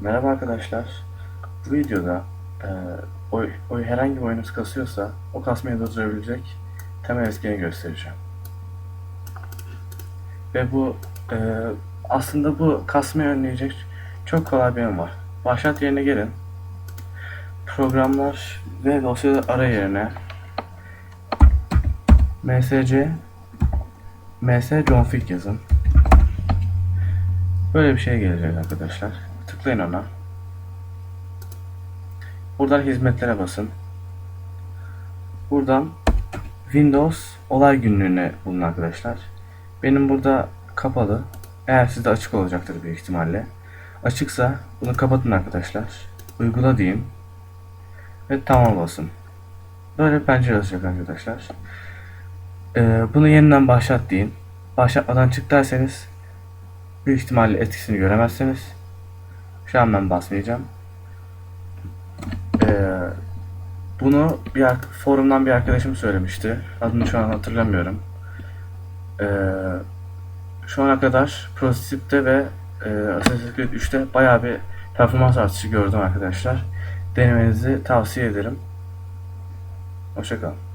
Merhaba arkadaşlar. Bu videoda e, oy, oy herhangi bir oyunuz kasıyorsa o kasmayı durdurabilecek temel etkeni göstereceğim. Ve bu e, aslında bu kasmayı önleyecek çok kolay bir yön var. Başlat yerine gelin. Programlar ve dosya ara yerine msc ms config yazın. Böyle bir şey gelecek arkadaşlar. Tıklayın ona. Buradan hizmetlere basın. Buradan Windows olay günlüğüne bulun arkadaşlar. Benim burada kapalı. Eğer sizde açık olacaktır büyük ihtimalle. Açıksa bunu kapatın arkadaşlar. Uygula diyeyim. Ve tamam basın. Böyle pencere açacak arkadaşlar. Ee, bunu yeniden başlat deyin. Başlatmadan çık derseniz büyük ihtimalle etkisini göremezsiniz. Şu an ben basmayacağım. Ee, bunu bir forumdan bir arkadaşım söylemişti. Adını şu an hatırlamıyorum. Ee, şu ana kadar ProScript'te ve e, Assassin's Creed 3'te bayağı bir performans artışı gördüm arkadaşlar. Denemenizi tavsiye ederim. Hoşçakalın.